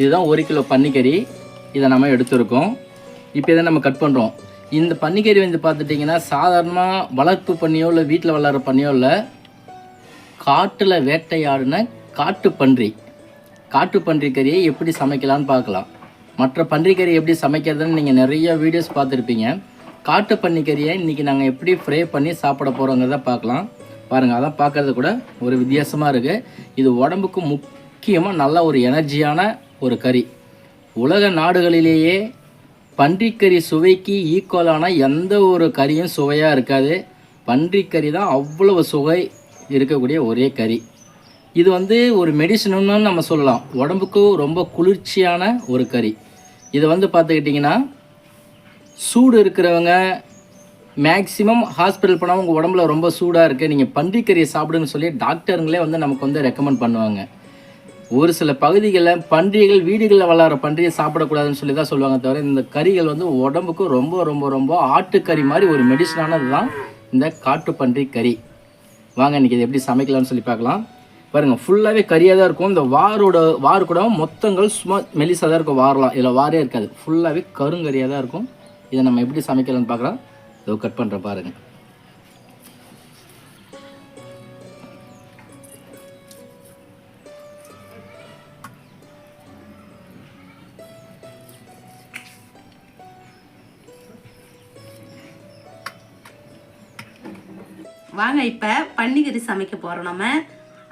இதுதான் ஒரு கிலோ பன்னிக்கறி. இதை நம்ம எடுத்திருக்கோம். இப்போ இதை நம்ம கட் பண்ணுறோம் இந்த பன்னிக்கறி வந்து பார்த்துட்டிங்கன்னா சாதாரணமாக வளர்ப்பு பண்ணியோ இல்லை வீட்டில் வளர்கிற பண்ணியோ இல்லை காட்டில் வேட்டையாடின காட்டு பன்றி காட்டு பன்றி கறியை எப்படி சமைக்கலாம்னு பார்க்கலாம். மற்ற பன்றி கறி எப்படி சமைக்கிறதுன்னு நீங்கள் நிறைய வீடியோஸ் பார்த்துருப்பீங்க. காட்டு பன்னிக்கறியை இன்றைக்கி நாங்கள் எப்படி ஃப்ரை பண்ணி சாப்பிட போகிறோங்கிறத பார்க்கலாம். பாருங்கள் அதான் பார்க்கறது கூட ஒரு வித்தியாசமாக இருக்குது இது உடம்புக்கு முக்கியமாக நல்ல ஒரு எனர்ஜியான ஒரு கறி. உலக நாடுகளிலேயே பன்றிக்கறி சுவைக்கு ஈக்குவலான எந்த ஒரு கறியும் சுவையாக இருக்காது. பன்றிக்கறி தான் அவ்வளவு சுவை இருக்கக்கூடிய ஒரே கறி. இது வந்து ஒரு மெடிசனுன்னு நம்ம சொல்லலாம். உடம்புக்கு ரொம்ப குளிர்ச்சியான ஒரு கறி. இதை வந்து பார்த்துக்கிட்டிங்கன்னா சூடு இருக்கிறவங்க மேக்ஸிமம் ஹாஸ்பிட்டல் போனால் உங்கள் உடம்புல ரொம்ப சூடாக இருக்குது நீங்கள் பன்றிக்கறியை சாப்பிடுன்னு சொல்லி டாக்டருங்களே வந்து நமக்கு வந்து ரெக்கமெண்ட் பண்ணுவாங்க. ஒரு சில பகுதிகளில் பன்றிகள் வீடுகளில் வளர்ற பன்றியை சாப்பிடக்கூடாதுன்னு சொல்லி தான் சொல்லுவாங்க தவிர இந்த கறிகள் வந்து உடம்புக்கு ரொம்ப ரொம்ப ரொம்ப ஆட்டுக்கறி மாதிரி ஒரு மெடிசனானது தான் இந்த காட்டு பன்றி கறி. வாங்க இன்றைக்கி இதை எப்படி சமைக்கலாம்னு சொல்லி பார்க்கலாம். பாருங்கள் ஃபுல்லாகவே கறியாக தான் இருக்கும். இந்த வாரோட வார் கூட மொத்தங்கள் சும்மா மெலிசாக தான் இருக்கும். வாரலாம். இதில் வாரே இருக்காது. ஃபுல்லாகவே கருங்கறியாக தான் இருக்கும். இதை நம்ம எப்படி சமைக்கலாம்னு பார்க்கலாம். இதோ கட் பண்ணுறேன் பாருங்கள் வாங்க இப்போ பன்னிக்கறி சமைக்க போகிறோம் நம்ம.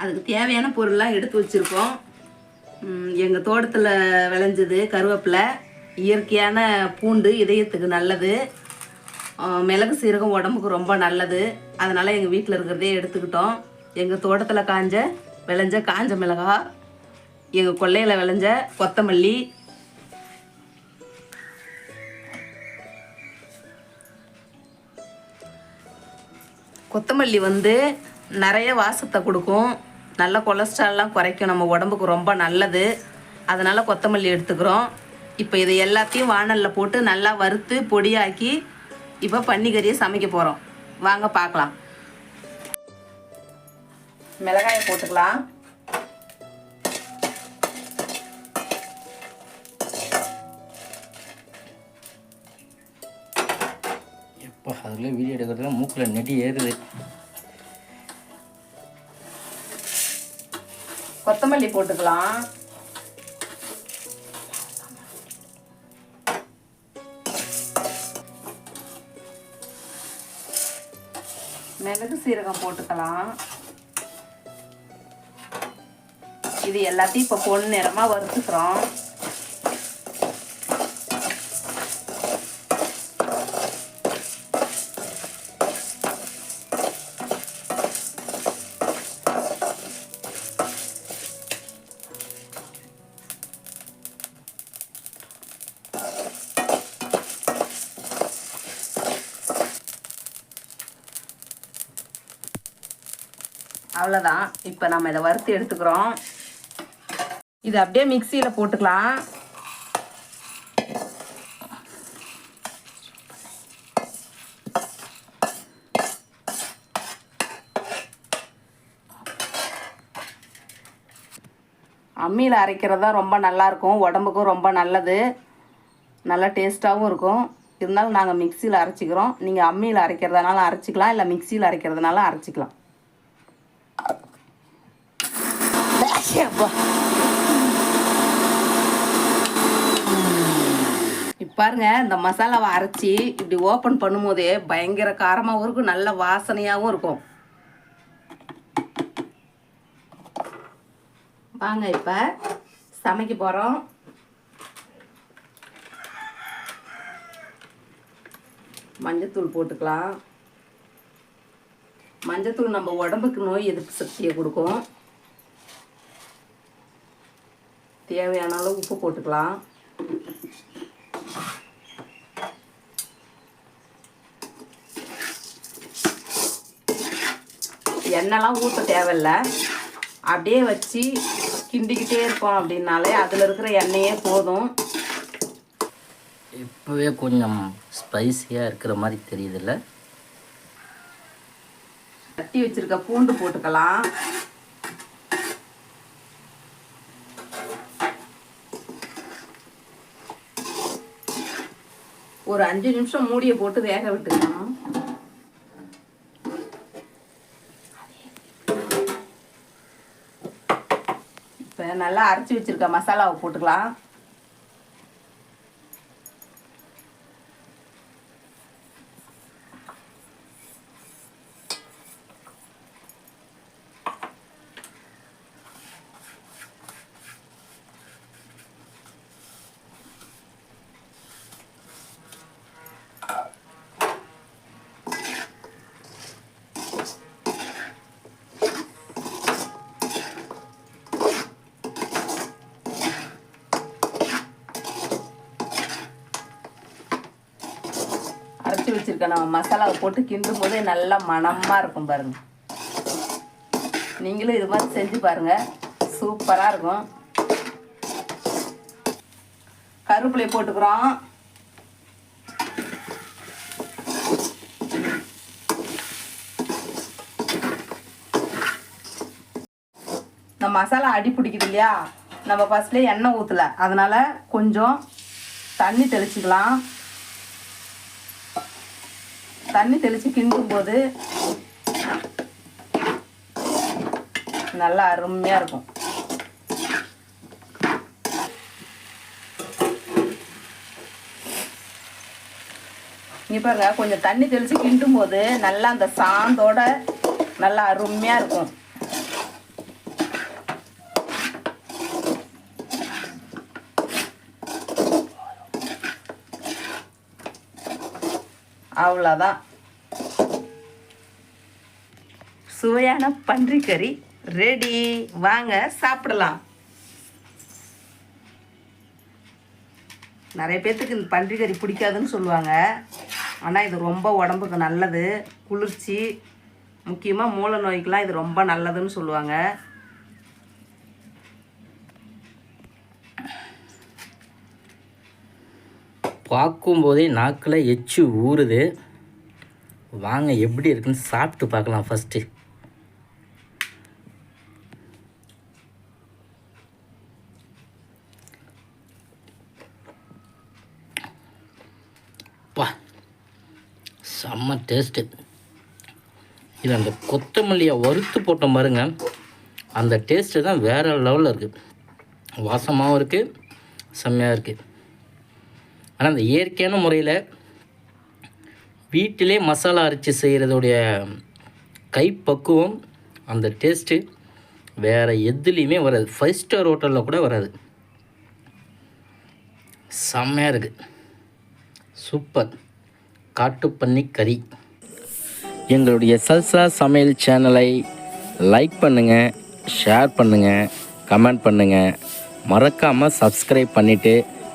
அதுக்கு தேவையான பொருள்லாம் எடுத்து வச்சுருக்கோம். எங்கள் தோட்டத்தில் விளைஞ்சது கருவேப்பிலை. இயற்கையான பூண்டு இதயத்துக்கு நல்லது. மிளகு சீரகம் உடம்புக்கு ரொம்ப நல்லது. அதனால் எங்கள் வீட்டில் இருக்கிறதே எடுத்துக்கிட்டோம். எங்கள் தோட்டத்தில் காஞ்ச விளைஞ்ச காஞ்ச மிளகா எங்கள் கொல்லையில் விளைஞ்ச கொத்தமல்லி கொத்தமல்லி வந்து நிறைய வாசத்தை கொடுக்கும். நல்ல கொலஸ்ட்ரால்லாம் குறைக்கும். நம்ம உடம்புக்கு ரொம்ப நல்லது. அதனால் கொத்தமல்லி எடுத்துக்கிறோம். இப்போ இதை எல்லாத்தையும் வாணலில் போட்டு நல்லா வறுத்து பொடியாக்கி இப்போ பன்னிக்கறியை சமைக்க போகிறோம் வாங்க பார்க்கலாம். மிளகாயை போட்டுக்கலாம். எப்போ அதில் வீடியோ எடுக்கிறதுல மூக்கில் நெடி ஏறுது. கொத்தமல்லி போட்டுக்கலாம். மிளகு சீரகம் போட்டுக்கலாம். இது எல்லாத்தையும் இப்போ பொண்ணு நிறமாக வறுத்துக்கிறோம். அவ்வளோதான் இப்போ நம்ம இதை வறுத்து எடுத்துக்கிறோம். இது அப்படியே மிக்சியில் போட்டுக்கலாம். அம்மியில் அரைக்கிறது தான் ரொம்ப நல்லாயிருக்கும் உடம்புக்கும் ரொம்ப நல்லது. நல்லா டேஸ்ட்டாகவும் இருக்கும். இருந்தாலும் நாங்கள் மிக்சியில் அரைச்சிக்கிறோம். நீங்கள் அம்மியில் அரைக்கிறதுனால அரைச்சிக்கலாம். இல்லை மிக்சியில் அரைக்கிறதுனால அரைச்சிக்கலாம். இப்ப பாருங்க இந்த மசாலாவை அரைச்சி இப்படி ஓப்பன் பண்ணும்போதே பயங்கர காரமாகவும் இருக்கும் நல்ல வாசனையாகவும் இருக்கும். வாங்க இப்போ சமைக்க போகிறோம் மஞ்சத்தூள் போட்டுக்கலாம். மஞ்சத்தூள் நம்ம உடம்புக்கு நோய் எதிர்ப்பு சக்தியை கொடுக்கும். தேவையான அளவு உப்பு போட்டுக்கலாம். எண்ணெய்லாம் ஊற்ற தேவையில்ல. அப்படியே வச்சு கிண்டிக்கிட்டே இருக்கோம் அப்படின்னாலே அதில் இருக்கிற எண்ணெயே போதும். இப்போவே கொஞ்சம் ஸ்பைசியாக இருக்கிற மாதிரி தெரியுதுல்ல? தட்டி வச்சிருக்க பூண்டு போட்டுக்கலாம். ஒரு அஞ்சு நிமிஷம் மூடியை போட்டு வேக விட்டுக்கணும் இப்போ நல்லா அரைச்சி வச்சிருக்க மசாலாவை போட்டுக்கலாம் அரைச்சி வச்சிருக்க நம்ம மசாலாவை போட்டு கிண்டும் போதே நல்லா மணமாக இருக்கும் பாருங்கள் நீங்களும் இது மாதிரி செஞ்சு பாருங்க. சூப்பராக இருக்கும். கருவேப்பிலையை போட்டுக்கிறோம். இந்த மசாலா அடி பிடிக்குது இல்லையா? நம்ம ஃபர்ஸ்ட்லேயே எண்ணெய் ஊற்றல அதனால் கொஞ்சம் தண்ணி தெளிச்சுக்கலாம். தண்ணி தெளித்து கிண்டும் போது நல்லா அருமையாக இருக்கும். இங்கே பாருங்க கொஞ்சம் தண்ணி தெளித்து கிண்டும் போது நல்லா அந்த சாந்தோட நல்லா அருமையாக இருக்கும். அவ்வளோதான் சுவையான பன்றிக்கறி ரெடி வாங்க சாப்பிடலாம். நிறைய பேர்த்துக்கு இந்த பன்றிக்கறி பிடிக்காதுன்னு சொல்லுவாங்க. ஆனால் இது ரொம்ப உடம்புக்கு நல்லது. குளிர்ச்சி. முக்கியமாக மூளை நோய்க்கெலாம் இது ரொம்ப நல்லதுன்னு சொல்லுவாங்க. பார்க்கும்போதே நாக்கில் எச்சு ஊறுது. வாங்க எப்படி இருக்குன்னு சாப்பிட்டு பார்க்கலாம் ஃபஸ்ட்டு செம்ம டேஸ்ட்டு இது அந்த கொத்தமல்லியை வறுத்து போட்ட பாருங்க. அந்த டேஸ்ட்டு தான் வேறு லெவலில் இருக்குது வாசமாகவும் இருக்குது செம்மையாக இருக்குது ஆனால் அந்த இயற்கையான முறையில் வீட்டிலே மசாலா அரைச்சி செய்கிறதுடைய கைப்பக்குவம் அந்த டேஸ்ட்டு வேறு எதுலேயுமே வராது. ஃபைவ் ஸ்டார் ஹோட்டலில் கூட வராது. செம்மையாக இருக்குது சூப்பர் காட்டுப்பன்னி கறி. எங்களுடைய சல்சா சமையல் சேனலை லைக் பண்ணுங்கள் ஷேர் பண்ணுங்கள் கமெண்ட் பண்ணுங்கள் மறக்காமல் சப்ஸ்கிரைப் பண்ணிவிட்டு